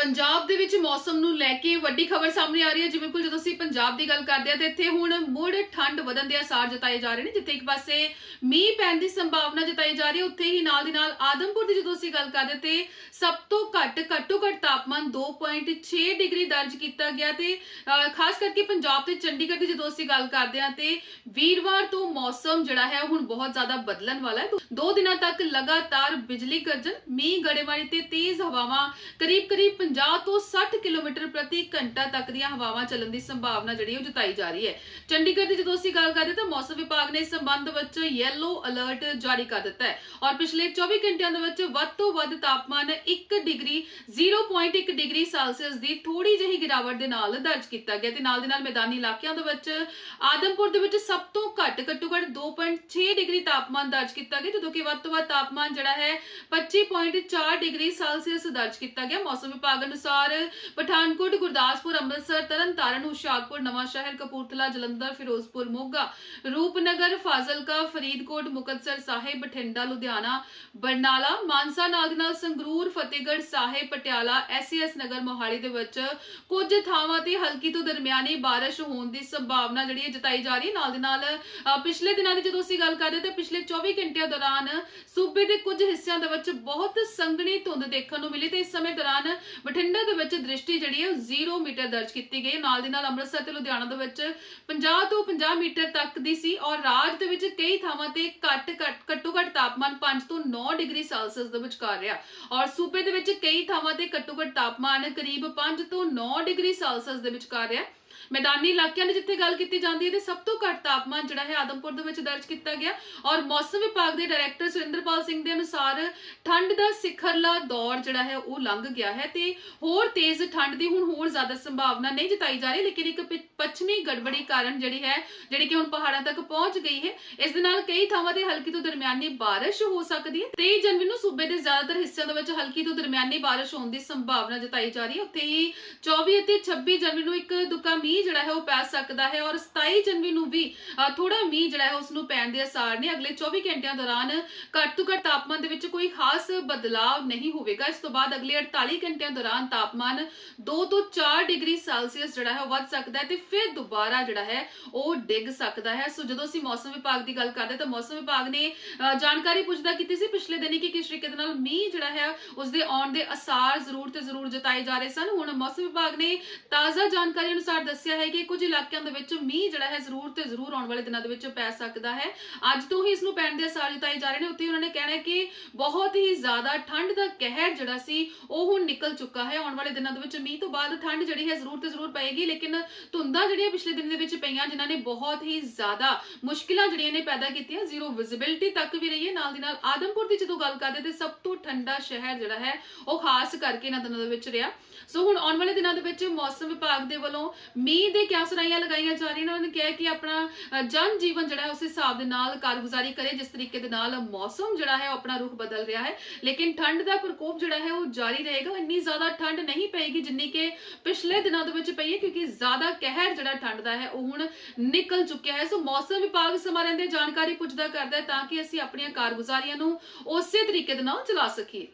ਪੰਜਾਬ ਦੇ ਵਿੱਚ ਮੌਸਮ ਨੂੰ ਲੈ ਕੇ ਵੱਡੀ ਖਬਰ ਸਾਹਮਣੇ ਆ ਰਹੀ ਹੈ। ਜਿਵੇਂ ਬਿਲਕੁਲ, ਜਦੋਂ ਅਸੀਂ ਪੰਜਾਬ ਦੀ ਗੱਲ ਕਰਦੇ ਹਾਂ, ਤੇ ਇੱਥੇ ਹੁਣ ਮੁੜ ਠੰਡ ਵਧਣ ਦੇ ਆਸਾਰ ਜਤਾਏ ਜਾ ਰਹੇ ਨੇ, ਜਿੱਥੇ ਇੱਕ ਪਾਸੇ ਮੀਂਹ ਪੈਣ ਦੀ ਸੰਭਾਵਨਾ ਜਤਾਈ ਜਾ ਰਹੀ ਹੈ। ਉੱਥੇ ਹੀ ਨਾਲ ਦੀ ਨਾਲ ਆਦਮਪੁਰ ਦੀ ਜਦੋਂ ਅਸੀਂ ਗੱਲ ਕਰਦੇ ਤੇ ਸਭ ਤੋਂ ਘੱਟ ਘੱਟੋ ਘੱਟ ਤਾਪਮਾਨ 2.6 ਡਿਗਰੀ ਦਰਜ ਕੀਤਾ ਗਿਆ ਤੇ ਖਾਸ ਕਰਕੇ ਪੰਜਾਬ ਤੇ ਚੰਡੀਗੜ੍ਹ ਦੀ ਜਦੋਂ ਅਸੀਂ ਗੱਲ ਕਰਦੇ ਹਾਂ, ਤੇ ਵੀਰਵਾਰ ਤੋਂ ਮੌਸਮ ਜਿਹੜਾ ਹੈ ਹੁਣ ਬਹੁਤ ਜ਼ਿਆਦਾ ਬਦਲਣ ਵਾਲਾ ਹੈ। ਦੋ- ਦੋ ਦਿਨਾਂ ਤੱਕ ਲਗਾਤਾਰ ਬਿਜਲੀ ਗਰਜਨ ਮੀਂਹ, ਗੜੇਮਾਰੀ ਤੇ ਤੇਜ਼ ਹਵਾਵਾਂ ਕਰੀਬ ਕਰੀਬ 50 ਤੋਂ 60 ਕਿਲੋਮੀਟਰ ਪ੍ਰਤੀ ਘੰਟਾ ਤੱਕ ਦੀਆਂ ਹਵਾਵਾਂ ਚੱਲਣ ਦੀ ਸੰਭਾਵਨਾ ਜਿਹੜੀ ਉਹ ਜਤਾਈ ਜਾ ਰਹੀ ਹੈ। ਚੰਡੀਗੜ੍ਹ ਦੀ ਜਦੋਂ ਅਸੀਂ ਗੱਲ ਕਰਦੇ ਤਾਂ ਮੌਸਮ ਵਿਭਾਗ ਨੇ ਇਸ ਸੰਬੰਧ ਵਿੱਚ ਯੈਲੋ ਅਲਰਟ ਜਾਰੀ ਕਰ ਦਿੱਤਾ ਹੈ ਔਰ ਪਿਛਲੇ 24 ਘੰਟਿਆਂ ਦੇ ਵਿੱਚ ਵੱਧ ਤੋਂ ਵੱਧ ਤਾਪਮਾਨ 1 ਡਿਗਰੀ 0.1 ਡਿਗਰੀ ਸੈਲਸੀਅਸ ਦੀ ਥੋੜੀ ਜਿਹੀ ਗਿਰਾਵਟ ਦੇ ਨਾਲ ਦਰਜ ਕੀਤਾ ਗਿਆ ਤੇ ਨਾਲ ਦੇ ਨਾਲ ਮੈਦਾਨੀ ਇਲਾਕਿਆਂ ਦੇ ਵਿੱਚ ਆਦਮਪੁਰ ਦੇ ਵਿੱਚ ਸਭ ਤੋਂ ਘੱਟ ਘੱਟੋ ਘੱਟ 2.6 ਡਿਗਰੀ ਤਾਪਮਾਨ ਦਰਜ ਕੀਤਾ ਗਿਆ, ਜਦੋਂ ਕਿ ਵੱਧ ਤੋਂ ਵੱਧ ਤਾਪਮਾਨ ਜਿਹੜਾ ਹੈ 25.4 ਡਿਗਰੀ ਸੈਲਸੀਅਸ ਦਰਜ ਕੀਤਾ ਗਿਆ। ਮੌਸਮ ਵਿਭਾਗ ਅਨੁਸਾਰ ਪਠਾਨਕੋਟ, ਗੁਰਦਾਸਪੁਰ, ਅੰਮ੍ਰਿਤਸਰ, ਤਰਨਤਾਰਨ, ਹੁਸ਼ਿਆਰਪੁਰ ਨਵਾਂ ਕਪੂਰਥਲਾ, ਜਲੰਧਰ, ਫਿਰੋਜ਼ਪੁਰ, ਮੋਗਾ, ਰੂਪਨਗਰ, ਫਾਜ਼ਿਲਕਾ, ਫਰੀਦਕੋਟ, ਮੁਕਤਸਰ ਸਾਹਿਬ, ਬਠਿੰਡਾ, ਲੁਧਿਆਣਾ, ਬਰਨਾਲਾ, ਮਾਨਸਾ ਨਾਲ ਸੰਗਰੂਰ, ਫਤਿਹਗੜ੍ਹ ਸਾਹਿਬ, ਪਟਿਆਲਾ ਐਸਐਸ ਨਗਰ ਮੋਹਾਲੀ ਦੇ ਵਿੱਚ ਕੁਝ ਥਾਵਾਂ ਤੇ ਹਲਕੀ ਤੋਂ ਦਰਮਿਆਨੀ ਬਾਰਿਸ਼ ਹੋਣ ਦੀ ਸੰਭਾਵਨਾ ਜਿਹੜੀ ਹੈ ਜਤਾਈ ਜਾ ਰਹੀ ਹੈ। ਨਾਲ ਦੇ ਨਾਲ ਪਿਛਲੇ ਦਿਨਾਂ ਦੀ ਜਦੋਂ ਅਸੀਂ ਗੱਲ ਕਰਦੇ ਤਾਂ ਪਿਛਲੇ 24 ਘੰਟਿਆਂ ਦੌਰਾਨ ਸੂਬੇ ਦੇ ਕੁਝ ਹਿੱਸਿਆਂ ਦੇ ਵਿੱਚ ਬਹੁਤ ਸੰਘਣੀ ਧੁੰਦ ਦੇਖਣ ਨੂੰ ਮਿਲੀ ਤੇ ਇਸ ਸਮੇਂ ਦੌਰਾਨ ਬਠਿੰਡਾ ਦੇ ਵਿੱਚ ਦ੍ਰਿਸ਼ਟੀ ਜਿਹੜੀ ਹੈ ਉਹ 0 ਮੀਟਰ ਦਰਜ ਕੀਤੀ ਗਈ ਨਾਲ ਦੀ ਨਾਲ ਅੰਮ੍ਰਿਤਸਰ ਤੇ ਲੁਧਿਆਣਾ ਦੇ ਵਿੱਚ 50 ਤੋਂ 50 ਮੀਟਰ ਤੱਕ ਦੀ ਸੀ ਔਰ ਰਾਜ ਦੇ ਵਿੱਚ ਕਈ ਥਾਵਾਂ ਤੇ ਘੱਟ ਘੱਟ ਘੱਟੋ ਘੱਟ ਤਾਪਮਾਨ 5 ਤੋਂ 9 ਡਿਗਰੀ ਸੈਲਸੀਅਸ ਦੇ ਵਿਚਕਾਰ ਰਿਹਾ। ਔਰ ਸੂਬੇ ਦੇ ਵਿੱਚ ਕਈ ਥਾਵਾਂ ਤੇ ਘੱਟੋ ਘੱਟ ਤਾਪਮਾਨ ਕਰੀਬ 5 ਤੋਂ 9 ਡਿਗਰੀ ਸੈਲਸੀਅਸ ਦੇ ਵਿਚਕਾਰ ਰਿਹਾ। ਮੈਦਾਨੀ ਇਲਾਕਿਆਂ ਦੀ ਜਿੱਥੇ ਗੱਲ ਕੀਤੀ ਜਾਂਦੀ ਹੈ ਤੇ ਸਭ ਤੋਂ ਘੱਟ ਤਾਪਮਾਨ ਜਿਹੜਾ ਹੈ ਆਦਮਪੁਰ ਦੇ ਵਿੱਚ ਦਰਜ ਕੀਤਾ ਗਿਆ। ਔਰ ਮੌਸਮ ਵਿਭਾਗ ਦੇ ਡਾਇਰੈਕਟਰ ਸੁਰਿੰਦਰਪਾਲ ਸਿੰਘ ਦੇ ਅਨੁਸਾਰ ਠੰਡ ਦਾ ਸਿਖਰਲਾ ਦੌਰ ਜਿਹੜਾ ਹੈ, ਉਹ ਲੰਘ ਗਿਆ ਹੈ ਤੇ ਹੋਰ ਤੇਜ਼ ਠੰਡ ਦੀ ਹੁਣ ਹੋਰ ਜ਼ਿਆਦਾ ਸੰਭਾਵਨਾ ਨਹੀਂ ਜਤਾਈ ਜਾ ਰਹੀ, ਲੇਕਿਨ ਇੱਕ ਪੱਛਮੀ ਗੜਬੜੀ ਕਾਰਨ ਜਿਹੜੀ ਹੈ, ਜਿਹੜੀ ਕਿ ਹੁਣ ਪਹਾੜਾਂ ਤੱਕ ਪਹੁੰਚ ਗਈ ਹੈ, ਇਸ ਦੇ ਨਾਲ ਕਈ ਥਾਵਾਂ ਤੇ ਹਲਕੀ ਤੋਂ ਦਰਮਿਆਨੀ ਬਾਰਿਸ਼ ਹੋ ਸਕਦੀ ਹੈ। 23 ਜਨਵਰੀ ਨੂੰ ਸੂਬੇ ਦੇ ਜ਼ਿਆਦਾਤਰ ਹਿੱਸਿਆਂ ਦੇ ਵਿੱਚ ਹਲਕੀ ਤੋਂ ਦਰਮਿਆਨੀ ਬਾਰਿਸ਼ ਹੋਣ ਦੀ ਸੰਭਾਵਨਾ ਜਤਾਈ ਜਾ ਰਹੀ ਹੈ। ਉੱਥੇ ਹੀ 24 ਅਤੇ 26 ਜਨਵਰੀ ਨੂੰ ਇੱਕ ਦੁੱਕਾ ਮੀਂਹ ਜਿਹੜਾ ਹੈ ਉਹ ਪੈ ਸਕਦਾ ਹੈ ਔਰ 27 ਜਨਵਰੀ ਨੂੰ ਵੀ ਥੋੜਾ ਮੀਂਹ ਜਿਹੜਾ ਹੈ ਉਸ ਨੂੰ ਪੈਣ ਦੇ ਅਸਾਰ ਨੇ। ਅਗਲੇ 24 ਘੰਟਿਆਂ ਦੌਰਾਨ ਘੱਟ ਤੋਂ ਘੱਟ ਤਾਪਮਾਨ ਦੇ ਵਿੱਚ ਕੋਈ ਖਾਸ ਬਦਲਾਅ ਨਹੀਂ ਹੋਵੇਗਾ। ਇਸ ਤੋਂ ਬਾਅਦ ਅਗਲੇ 48 ਘੰਟਿਆਂ ਦੌਰਾਨ ਤਾਪਮਾਨ 2 ਤੋਂ 4 ਡਿਗਰੀ ਸੈਲਸੀਅਸ ਜਿਹੜਾ ਹੈ ਵੱਧ ਸਕਦਾ ਹੈ ਤੇ ਫਿਰ ਦੁਬਾਰਾ ਜਿਹੜਾ ਹੈ ਉਹ ਡਿੱਗ ਸਕਦਾ ਹੈ। ਸੋ ਜਦੋਂ ਅਸੀਂ ਮੌਸਮ ਵਿਭਾਗ ਦੀ ਗੱਲ ਕਰਦੇ ਤਾਂ ਮੌਸਮ ਵਿਭਾਗ ਨੇ ਅ, ਜਾਣਕਾਰੀ ਪੁੱਛਦਾ ਕੀਤੀ ਸੀ ਪਿਛਲੇ ਦਿਨੀ ਕਿ ਕਿਸ ਤਰੀਕੇ ਦੇ ਨਾਲ ਮੀਂਹ ਜਿਹੜਾ ਹੈ ਉਸ ਦੇ ਆਉਣ ਦੇ ਅਸਾਰ ਜ਼ਰੂਰ ਤੇ ਜ਼ਰੂਰ ਜਤਾਏ ਜਾ ਰਹੇ ਸਨ। ਹੁਣ ਮੌਸਮ ਵਿਭਾਗ ਨੇ ਤਾਜ਼ਾ ਜਾਣਕਾਰੀ ਅਨੁਸਾਰ ਦੱਸਿਆ ਹੈ ਕਿ ਕੁਝ ਇਲਾਕਿਆਂ ਦੇ ਵਿੱਚ ਮੀਂਹ ਜਿਹੜਾ ਹੈ ਜ਼ਰੂਰ ਤੇ ਜ਼ਰੂਰ ਆਉਣ ਵਾਲੇ ਦਿਨਾਂ ਦੇ ਵਿੱਚ ਪੈ ਸਕਦਾ ਹੈ। ਅੱਜ ਤੋਂ ਹੀ ਇਸ ਨੂੰ ਪੈਣ ਦੇ ਅਸਾਰ ਜਤਾਏ ਜਾ ਰਹੇ ਨੇ। ਉੱਥੇ ਉਹਨਾਂ ਨੇ ਕਹਿਣਾ ਹੈ ਕਿ ਬਹੁਤ ਹੀ ਜ਼ਿਆਦਾ ਠੰਡ ਦਾ ਕਹਿਰ ਜਿਹੜਾ ਸੀ, ਉਹ ਹੁਣ ਨਿਕਲ ਚੁੱਕਾ ਹੈ। ਆਉਣ ਵਾਲੇ ਦਿਨਾਂ ਦੇ ਵਿੱਚ ਮੀਂਹ ਤੋਂ ਬਾਅਦ ਠੰਡ ਜਿਹੜੀ ਹੈ ਜ਼ਰੂਰ ਤੇ ਜ਼ਰੂਰ ਪਏਗੀ, ਲੇਕਿਨ ਧੁੰਦਾਂ ਜਿਹੜੀਆਂ ਪਿਛਲੇ ਦਿਨ ਦੇ ਵਿੱਚ ਪਈਆਂ, ਜਿਨ੍ਹਾਂ ਨੇ ਬਹੁਤ ਹੀ ਜ਼ਿਆਦਾ ਮੁਸ਼ਕਿਲਾਂ ਜਿਹੜੀਆਂ ਨੇ ਪੈਦਾ ਕੀਤੀਆਂ, ਜ਼ੀਰੋ ਵਿਜ਼ਿਬਿਲਟੀ ਤੱਕ ਵੀ ਰਹੀ ਹੈ। ਨਾਲ ਦੀ ਨਾਲ ਆਦਮਪੁਰ ਦੀ ਜਦੋਂ ਗੱਲ ਕਰਦੇ ਤੇ ਸਭ ਤੋਂ ਠੰਡਾ ਸ਼ਹਿਰ ਜਿਹੜਾ ਹੈ, ਉਹ ਖਾਸ ਕਰਕੇ ਇਹਨਾਂ ਦਿਨਾਂ ਦੇ ਵਿੱਚ ਰਿਹਾ। ਸੋ ਹੁਣ ਆਉਣ ਵਾਲੇ ਦਿਨਾਂ ਦੇ ਵਿੱਚ ਮੌਸਮ ਵਿਭਾਗ ਦੇ ਵੱਲੋਂ ਮੀਂਹ ਦੇ ਕਿਆ ਸੁਣਾਈਆਂ ਲਗਾਈਆਂ ਜਾ ਰਹੀਆਂ ਨੇ, ਉਹਨਾਂ ਨੇ ਕਿਹਾ ਕਿ ਆਪਣਾ ਜਨ ਜੀਵਨ ਜਿਹੜਾ ਹੈ, ਉਸ ਹਿਸਾਬ ਦੇ ਨਾਲ ਕਾਰਗੁਜ਼ਾਰੀ ਕਰੇ, ਜਿਸ ਤਰੀਕੇ ਦੇ ਨਾਲ ਮੌਸਮ ਜਿਹੜਾ ਹੈ ਆਪਣਾ ਰੁਖ ਬਦਲ ਰਿਹਾ ਹੈ। ਲੇਕਿਨ ਠੰਡ ਦਾ ਪ੍ਰਕੋਪ ਜਿਹੜਾ ਹੈ, ਉਹ ਜਾਰੀ ਰਹੇਗਾ। ਇੰਨੀ ਜ਼ਿਆਦਾ ਠੰਡ ਨਹੀਂ ਪਏਗੀ ਜਿੰਨੀ ਕਿ ਪਿਛਲੇ ਦਿਨਾਂ ਦੇ ਵਿੱਚ ਪਈ ਹੈ, ਕਿਉਂਕਿ ਜ਼ਿਆਦਾ ਕਹਿਰ ਜਿਹੜਾ ਠੰਡ ਦਾ ਹੈ, ਉਹ ਹੁਣ ਨਿਕਲ ਚੁੱਕਿਆ ਹੈ। ਸੋ ਮੌਸਮ ਵਿਭਾਗ ਸਮਾਂ ਰਹਿੰਦੇ ਜਾਣਕਾਰੀ ਪੁੱਛਦਾ ਕਰਦਾ ਹੈ, ਤਾਂ ਕਿ ਅਸੀਂ ਆਪਣੀਆਂ ਕਾਰਗੁਜ਼ਾਰੀਆਂ ਨੂੰ ਉਸੇ ਤਰੀਕੇ ਦੇ ਨਾਲ ਚਲਾ ਸਕੀਏ।